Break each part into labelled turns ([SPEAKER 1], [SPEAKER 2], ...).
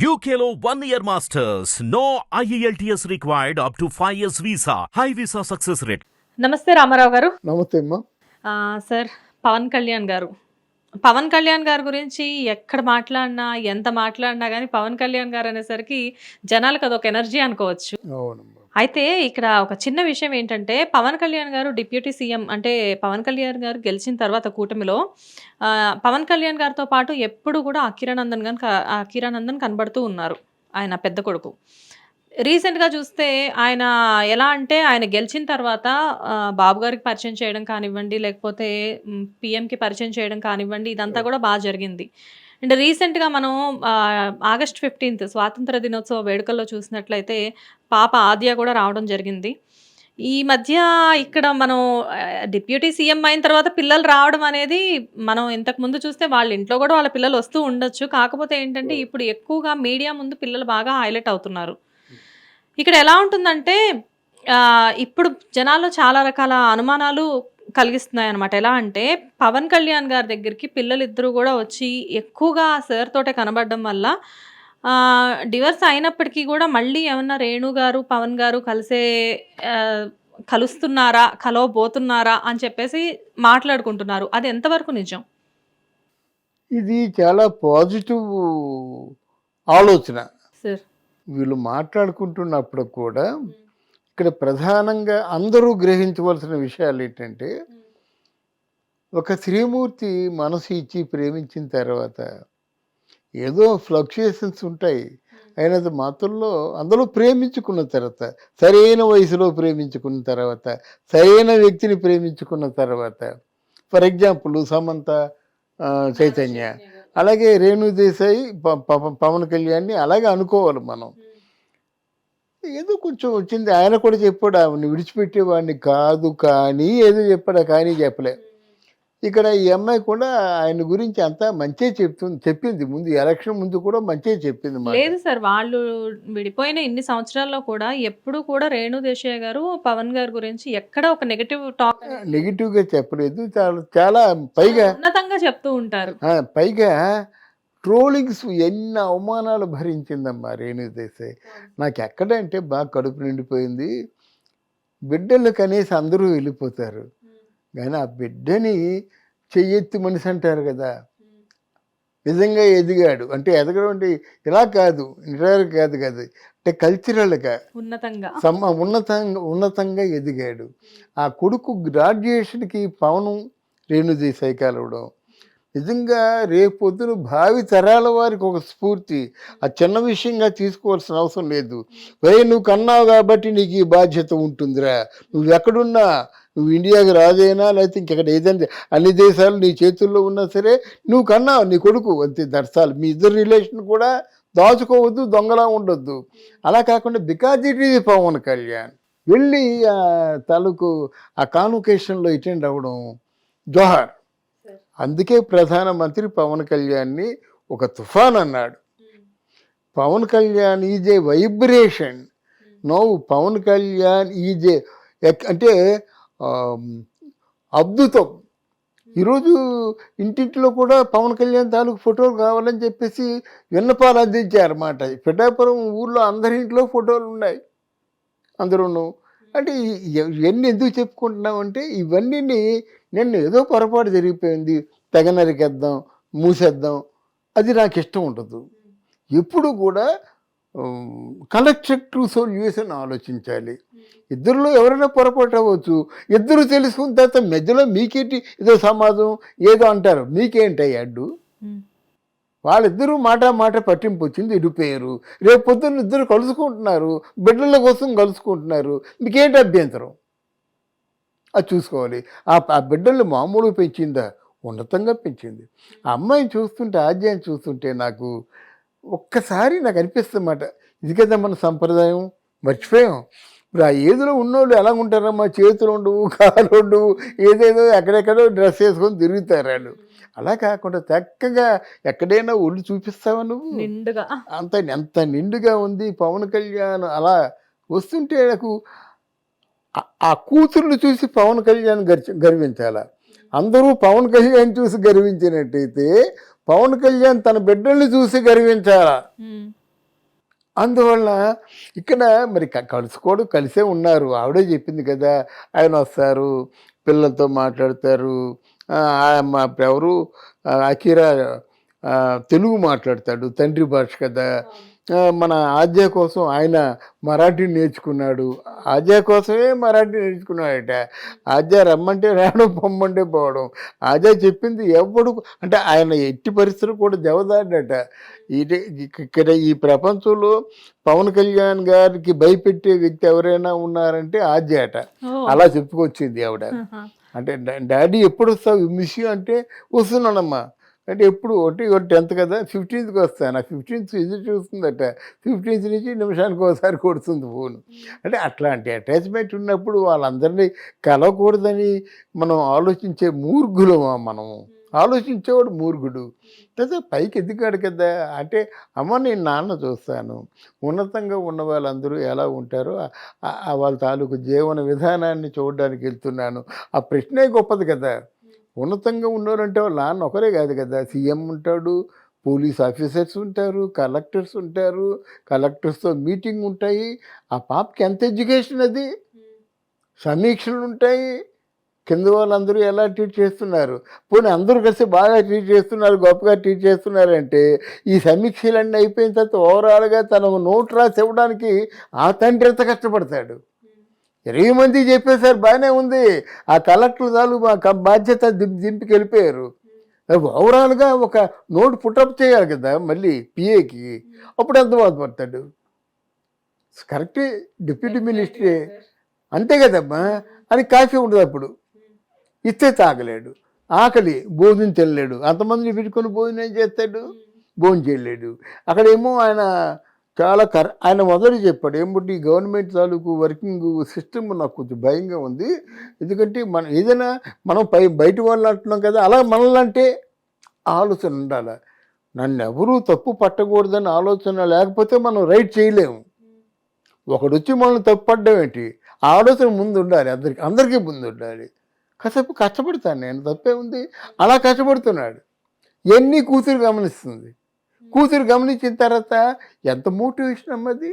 [SPEAKER 1] One year masters. No E IELTS required up to 5 years visa. High visa success rate.
[SPEAKER 2] నమస్తే రామారావు గారు
[SPEAKER 3] నమస్తే అమ్మా
[SPEAKER 2] ఆ, సార్ పవన్ కళ్యాణ్ గారు పవన్ కళ్యాణ్ గారి గురించి ఎక్కడ మాట్లాడినా ఎంత మాట్లాడినా కానీ పవన్ కళ్యాణ్ గారు అనేసరికి జనాలకు అదొక ఎనర్జీ అనుకోవచ్చు. అయితే ఇక్కడ ఒక చిన్న విషయం ఏంటంటే పవన్ కళ్యాణ్ గారు డిప్యూటీ సీఎం అంటే పవన్ కళ్యాణ్ గారు గెలిచిన తర్వాత కూటమిలో పవన్ కళ్యాణ్ గారితో పాటు ఎప్పుడు కూడా అకిరానందన్ గారు అకిరానందన్ కనబడుతూ ఉన్నారు ఆయన పెద్ద కొడుకు. రీసెంట్గా చూస్తే ఆయన ఎలా అంటే ఆయన గెలిచిన తర్వాత ఆ, బాబు గారికి పరిచయం చేయడం కానివ్వండి లేకపోతే పిఎంకి పరిచయం చేయడం కానివ్వండి ఇదంతా కూడా బాగా జరిగింది. అండ్ రీసెంట్గా మనం ఆ, ఆగస్ట్ ఫిఫ్టీన్త్ స్వాతంత్ర దినోత్సవ వేడుకల్లో చూసినట్లయితే పాప ఆద్య కూడా రావడం జరిగింది. ఈ మధ్య ఇక్కడ మనం డిప్యూటీ సీఎం అయిన తర్వాత పిల్లలు రావడం అనేది మనం ఇంతకు ముందు చూస్తే వాళ్ళ ఇంట్లో కూడా వాళ్ళ పిల్లలు వస్తూ ఉండొచ్చు. కాకపోతే ఏంటంటే ఇప్పుడు ఎక్కువగా మీడియా ముందు పిల్లలు బాగా హైలైట్ అవుతున్నారు. ఇక్కడ ఎలా ఉంటుందంటే ఇప్పుడు జనాల్లో చాలా రకాల అనుమానాలు కలిగిస్తున్నాయి అనమాట ఎలా అంటే పవన్ కళ్యాణ్ గారి దగ్గరికి పిల్లలిద్దరూ కూడా వచ్చి ఎక్కువగా సార్ తోటే కనబడడం వల్ల డివర్స్ అయినప్పటికీ కూడా మళ్ళీ ఏమన్నా రేణు గారు పవన్ గారు కలిసే కలుస్తున్నారా కలవబోతున్నారా అని చెప్పేసి మాట్లాడుకుంటున్నారు. అది ఎంతవరకు నిజం?
[SPEAKER 3] ఇది చాలా పాజిటివ్ ఆలోచన. వీళ్ళు మాట్లాడుకుంటున్నప్పుడు కూడా ఇక్కడ ప్రధానంగా అందరూ గ్రహించవలసిన విషయాలు ఏంటంటే ఒక శ్రీమూర్తి మనసు ఇచ్చి ప్రేమించిన తర్వాత ఏదో ఫ్లక్చుయేషన్స్ ఉంటాయి. అయినది మాతుల్లో అందులో ప్రేమించుకున్న తర్వాత సరైన వయసులో ప్రేమించుకున్న తర్వాత సరైన వ్యక్తిని ప్రేమించుకున్న తర్వాత ఫర్ ఎగ్జాంపుల్ సమంత చైతన్య. అలాగే రేణు దేశాయి ప- ప- పవన్ కళ్యాణ్ని అలాగే అనుకోవాలి మనం. ఏదో కొంచెం వచ్చింది. ఆయన కూడా చెప్పాడు ఆమెను విడిచిపెట్టేవాడిని కాదు కానీ ఏదో చెప్పాడు కానీ చెప్పలే. ఇక్కడ ఈ అమ్మాయి కూడా ఆయన గురించి అంతా మంచే చెప్తుంది చెప్పింది. ముందు ఎలక్షన్ ముందు కూడా మంచే చెప్పింది.
[SPEAKER 2] లేదు సార్ వాళ్ళు విడిపోయిన ఇన్ని సంవత్సరాల్లో కూడా ఎప్పుడు కూడా రేణు దేశయ్య గారు పవన్ గారి గురించి ఎక్కడ ఒక నెగటివ్ టాక్
[SPEAKER 3] నెగిటివ్గా చెప్పలేదు. చాలా చాలా పైగా
[SPEAKER 2] ఉన్నతంగా చెప్తూ ఉంటారు.
[SPEAKER 3] పైగా ట్రోలింగ్స్ ఎన్ని అవమానాలు భరించిందమ్మా రేణు దేశాయ్ నాకు ఎక్కడంటే బాగా కడుపు నిండిపోయింది. బిడ్డలు కనీసం అందరూ వెళ్ళిపోతారు. కానీ ఆ బిడ్డని చెయ్యెత్తి మనిషి అంటారు కదా. నిజంగా ఎదిగాడు. అంటే ఎదగడం అంటే ఇలా కాదు ఇలా కాదు కాదు అంటే కల్చరల్గా
[SPEAKER 2] ఉన్నతంగా.
[SPEAKER 3] సమ ఉన్నతంగా ఉన్నతంగా ఎదిగాడు. ఆ కొడుకు గ్రాడ్యుయేషన్కి పవను రేణుదేశాయి కలవడం నిజంగా రేపొద్దున భావి తరాల వారికి ఒక స్ఫూర్తి. ఆ చిన్న విషయంగా తీసుకోవాల్సిన అవసరం లేదు. వరే నువ్వు కన్నావు కాబట్టి నీకు ఈ బాధ్యత ఉంటుందిరా. నువ్వు ఎక్కడున్నా నువ్వు ఇండియాకి రాజైనా లేకపోతే ఇంకెక్కడ ఏదైనా అన్ని దేశాలు నీ చేతుల్లో ఉన్నా సరే నువ్వు కన్నావు నీ కొడుకు అంతే దర్శాలు. మీ ఇద్దరు రిలేషన్ కూడా దాచుకోవద్దు దొంగలా ఉండొద్దు. అలా కాకుండా because it is Pawan Kalyan. వెళ్ళి తాలూకు ఆ కాన్వకేషన్లో అటెండ్ అవ్వడం జోహార్. అందుకే ప్రధానమంత్రి పవన్ కళ్యాణ్ని ఒక తుఫాన్ అన్నాడు. Pawan Kalyan is a vibration. No Pawan Kalyan is a అంటే అద్భుతం. ఈరోజు ఇంటింటిలో కూడా పవన్ కళ్యాణ్ తాలూకు ఫోటోలు కావాలని చెప్పేసి విన్నపాలు అందించారన్నమాట పిఠాపురం ఊర్లో అందరి ఇంట్లో ఫోటోలు ఉన్నాయి. అందరూను అంటే ఇవన్నీ ఎందుకు చెప్పుకుంటున్నాం అంటే ఇవన్నీ నిన్న ఏదో పొరపాటు జరిగిపోయింది. తెగ నరికేద్దాం మూసేద్దాం. అది నాకు ఇష్టం ఉండదు. ఎప్పుడు కూడా కలెక్టివ్ సొల్యూషన్ ఆలోచించాలి. ఇద్దరిలో ఎవరైనా పొరపాటు అవ్వచ్చు. ఇద్దరు తెలుసుకున్న తర్వాత మధ్యలో మీకేంటి ఏదో సమాజం ఏదో అంటారు. మీకేంటి అడ్డు. వాళ్ళిద్దరూ మాట మాట పట్టింపు వచ్చింది ఇడిపోయారు రేపు పొద్దున్న ఇద్దరు కలుసుకుంటున్నారు. బిడ్డల కోసం కలుసుకుంటున్నారు. మీకేంటి అభ్యంతరం? అది చూసుకోవాలి. ఆ బిడ్డలు మామూలుగా పెంచిందా? ఉన్నతంగా పెంచింది. ఆ అమ్మాయిని చూస్తుంటే ఆద్యాన్ని చూస్తుంటే నాకు ఒక్కసారి నాకు అనిపిస్తుందన్నమాట ఇది కదా మన సంప్రదాయం మర్చిపోయాం. ఇప్పుడు ఆ ఏదిలో ఉన్నోళ్ళు ఎలా ఉంటారమ్మా? చేతులు ఉండవు కాలు ఉండవు ఏదేదో ఎక్కడెక్కడో డ్రెస్ వేసుకొని తిరుగుతారు వాళ్ళు. అలా కాకుండా చక్కగా ఎక్కడైనా ఒళ్ళు చూపిస్తావా నువ్వు?
[SPEAKER 2] నిండుగా.
[SPEAKER 3] అంత ఎంత నిండుగా ఉంది పవన్ కళ్యాణ్ అలా వస్తుంటే నాకు ఆ- కూతుర్ని చూసి పవన్ కళ్యాణ్ గర్చ గర్వించాల? అందరూ పవన్ కళ్యాణ్ చూసి గర్వించినట్టయితే పవన్ కళ్యాణ్ తన బిడ్డల్ని చూసి గర్వించాలా?
[SPEAKER 2] ఉమ్.
[SPEAKER 3] అందువల్ల ఇక్కడ మరి క- కలుసుకోవడం కలిసే ఉన్నారు. ఆవిడే చెప్పింది కదా ఆయన వస్తారు పిల్లలతో మాట్లాడతారు. మా ఎవరు? అకిరా ఆ, తెలుగు మాట్లాడతాడు తండ్రి భాష కదా. మన ఆద్య కోసం ఆయన మరాఠీ నేర్చుకున్నాడు. ఆద్య కోసమే మరాఠీ నేర్చుకున్నాడట. ఆద్య రమ్మంటే రావడం పొమ్మంటే పోవడం. ఆద్య చెప్పింది ఎవడు అంటే ఆయన ఎట్టి పరిస్థితులు కూడా జవదాడట ఇక్కడ ఈ ప్రపంచంలో పవన్ కళ్యాణ్ గారికి భయపెట్టే వ్యక్తి ఎవరైనా ఉన్నారంటే ఆద్య అట. అలా చెప్పుకొచ్చింది ఆవిడ. అంటే డాడీ ఎప్పుడు వస్తావు? మిస్ అంటే వస్తున్నానమ్మా. అంటే ఎప్పుడు ఒకటి ఒకటి టెన్త్ కదా ఫిఫ్టీన్త్కి వస్తాను ఆ ఫిఫ్టీన్త్ ఇది చూస్తుందట. ఫిఫ్టీన్త్ నుంచి నిమిషానికి ఒకసారి కొడుతుంది ఫోన్. అంటే అట్లాంటి అటాచ్మెంట్ ఉన్నప్పుడు వాళ్ళందరినీ కలవకూడదని మనం ఆలోచించే మూర్ఖులమా మనం ఆలోచించేవాడు మూర్ఖుడు. లేదా పైకి ఎదిగాడు కదా. అంటే అమ్మ నేను నాన్న చూస్తాను. ఉన్నతంగా ఉన్న వాళ్ళందరూ ఎలా ఉంటారో వాళ్ళ తాలూకు జీవన విధానాన్ని చూడడానికి వెళ్తున్నాను. ఆ ప్రశ్నే గొప్పది కదా. ఉన్నతంగా ఉన్నవారంటే వాళ్ళ నాన్న ఒకరే కాదు కదా. సీఎం ఉంటాడు పోలీస్ ఆఫీసర్స్ ఉంటారు కలెక్టర్స్ ఉంటారు కలెక్టర్స్తో మీటింగ్ ఉంటాయి. ఆ పాపకి ఎంత ఎడ్యుకేషన్ అది? సమీక్షలు ఉంటాయి. కింద వాళ్ళందరూ ఎలా ట్రీట్ చేస్తున్నారు? పోనీ అందరూ కలిసి బాగా ట్రీట్ చేస్తున్నారు గొప్పగా ట్రీట్ చేస్తున్నారంటే ఈ సమీక్షలన్నీ అయిపోయిన తర్వాత ఓవరాల్గా తన నోట్ రాసి ఇవ్వడానికి ఆ తండ్రి ఎంత కష్టపడతాడు? ఇరవై మంది చెప్పేశారు బాగానే ఉంది. ఆ కలెక్టర్ చాలు మా బాధ్యత దిం- దింపికి వెళ్ళిపోయారు. ఓవరాల్గా ఒక నోట్ పుటప్ చేయాలి కదా మళ్ళీ పిఏకి. అప్పుడు ఎంత బాధపడతాడు కరెక్టే డిప్యూటీ మినిస్టరే. అంతే కదమ్మా అది కాఫీ ఉండదు అప్పుడు. ఇస్తే తాగలేడు. ఆకలి భోజనం తినలేడు. అంతమందిని పెట్టుకొని భోజనం ఏం చేస్తాడు? భోజనం చేయలేడు. అక్కడేమో ఆయన చాలా కర ఆయన మొదలు చెప్పాడు ఏమిటి ఈ గవర్నమెంట్ తాలూకు వర్కింగ్ సిస్టమ్ నాకు కొంచెం భయంగా ఉంది. ఎందుకంటే మనం ఏదైనా మనం పై బయట వాళ్ళు అంటున్నాం కదా అలా మనలంటే అంటే ఆలోచన ఉండాలి. నన్ను ఎవరూ తప్పు పట్టకూడదని ఆలోచన లేకపోతే మనం రైట్ చేయలేము. ఒకడు వచ్చి మనల్ని తప్పు పడ్డం ఏంటి? ఆలోచన ముందు ఉండాలి అందరికి అందరికీ ముందు ఉండాలి. కాసేపు కష్టపడతాను నేను తప్పే ఉంది. అలా కష్టపడుతున్నాడు. ఎన్ని కూతురు గమనిస్తుంది? కూతురు గమనించిన తర్వాత ఎంత మోటివేషన్ అమ్మది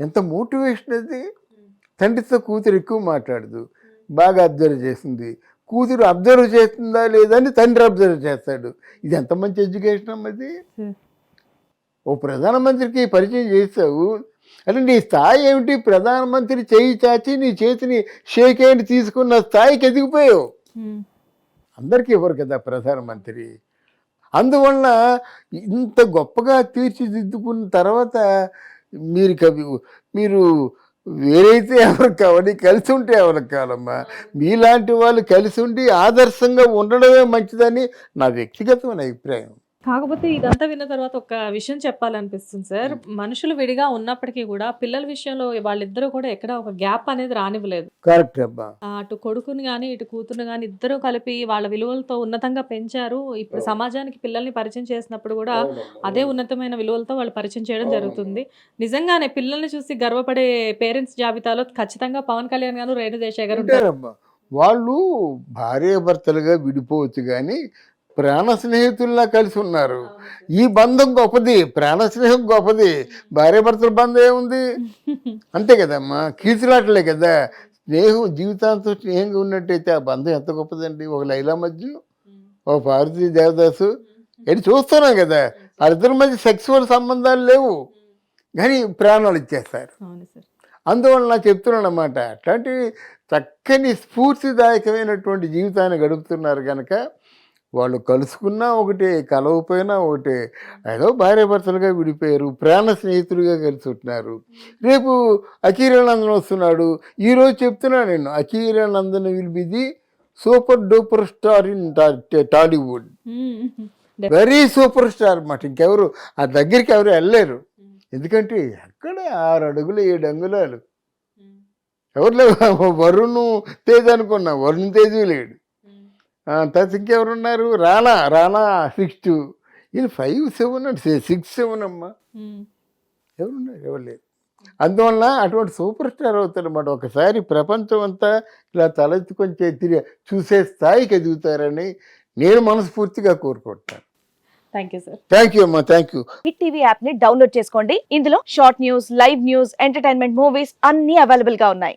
[SPEAKER 3] ఎంత మోటివేషన్ అది? తండ్రితో కూతురు ఎక్కువ మాట్లాడదు. బాగా అబ్జర్వ్ చేసింది. కూతురు అబ్జర్వ్ చేస్తుందా లేదని తండ్రి అబ్జర్వ్ చేస్తాడు. ఇది ఎంత మంచి ఎడ్యుకేషన్ అమ్మది. ఓ ప్రధానమంత్రికి పరిచయం చేసావు అంటే నీ స్థాయి ఏమిటి? ప్రధానమంత్రి చేయి చాచి నీ చేతిని షేక్ హ్యాండ్ తీసుకున్న స్థాయికి ఎదిగిపోయావు. అందరికీ ఇవ్వరు కదా ప్రధానమంత్రి. అందువల్ల ఇంత గొప్పగా తీర్చిదిద్దుకున్న తర్వాత మీరు కవి మీరు వేరైతే ఎవరికి కావాలి కలిసి ఉంటే ఎవరికి కావాలమ్మా మీలాంటి వాళ్ళు కలిసి ఉండి ఆదర్శంగా ఉండడమే మంచిదని నా వ్యక్తిగతమైన అభిప్రాయం.
[SPEAKER 2] కాకపోతే ఇదంతా విన్న తర్వాత ఒక విషయం చెప్పాలనిపిస్తుంది సార్. మనుషులు విడిగా ఉన్నప్పటికీ కూడా పిల్లల విషయంలో వాళ్ళిద్దరూ కూడా ఎక్కడ ఒక గ్యాప్ అనేది రానివ్వలేదు.
[SPEAKER 3] కరెక్ట్
[SPEAKER 2] అటు కొడుకుని కానీ ఇటు కూతురుని కానీ ఇద్దరు కలిపి వాళ్ళ విలువలతో ఉన్నతంగా పెంచారు. ఇప్పుడు సమాజానికి పిల్లల్ని పరిచయం చేసినప్పుడు కూడా అదే ఉన్నతమైన విలువలతో వాళ్ళు పరిచయం చేయడం జరుగుతుంది. నిజంగానే పిల్లల్ని చూసి గర్వపడే పేరెంట్స్ జాబితాలో ఖచ్చితంగా పవన్ కళ్యాణ్ గారు రేణు దేశాయ్ గారు
[SPEAKER 3] వాళ్ళు భార్యాభర్తలుగా విడిపోవచ్చు కానీ ప్రాణ స్నేహితుల్లా కలిసి ఉన్నారు. ఈ బంధం గొప్పది. ప్రాణ స్నేహం గొప్పది. భార్యాభర్తల బంధం ఏముంది? అంతే కదమ్మా. కీచులాటలే కదా. స్నేహం జీవితాంతం స్నేహంగా ఉన్నట్టయితే ఆ బంధం ఎంత గొప్పదండి. ఒక లైలా మధ్య ఒక పార్వతీ దేవదాసు. ఇది చూస్తున్నాం కదా. వాళ్ళిద్దరి మధ్య సెక్సువల్ సంబంధాలు లేవు. కానీ ప్రాణాలు ఇచ్చేస్తారు. అందువల్ల నా చెప్తున్నాను అన్నమాట అట్లాంటి చక్కని స్ఫూర్తిదాయకమైనటువంటి జీవితాన్ని గడుపుతున్నారు కనుక వాళ్ళు కలుసుకున్నా ఒకటే కలవపోయినా ఒకటే. ఏదో భార్యాభర్తలుగా విడిపోయారు ప్రాణ స్నేహితులుగా కలిసి ఉంటున్నారు. రేపు అకీరానందన్ వస్తున్నాడు. ఈరోజు చెప్తున్నా నేను Akira Nandan will be the super duper star in Tollywood.
[SPEAKER 2] Um.
[SPEAKER 3] Very super star అన్నమాట. ఇంకెవరు ఆ దగ్గరికి ఎవరు వెళ్ళలేరు. ఎందుకంటే ఎక్కడ ఆరు అడుగులు ఏడు అంగుళాలు. ఎవరు లేవు వరుణ్ తేజ్ అనుకున్నా వరుణ్ తేజ్ లేడు. తర్వాత ఇంకెవరున్నారు? రానా రానా సిక్స్ టూ ఇది ఫైవ్ సెవెన్ సిక్స్ సెవెన్ అమ్మా. ఎవరున్నారు? ఎవరు లేరు. అందువలన అటువంటి సూపర్ స్టార్ అవుతారన్నమాట ఒకసారి ప్రపంచం అంతా ఇలా తలెత్తుకొని తిరిగి చూసే స్థాయికి ఎదుగుతారని నేను మనస్ఫూర్తిగా కోరుకుంటాను
[SPEAKER 2] thank you sir
[SPEAKER 3] thank you అమ్మా. థ్యాంక్ యూ
[SPEAKER 4] హిట్ టీవీ యాప్ని డౌన్లోడ్ చేసుకోండి. ఇందులో short news live news entertainment movies అన్ని అవైలబుల్గా ఉన్నాయి.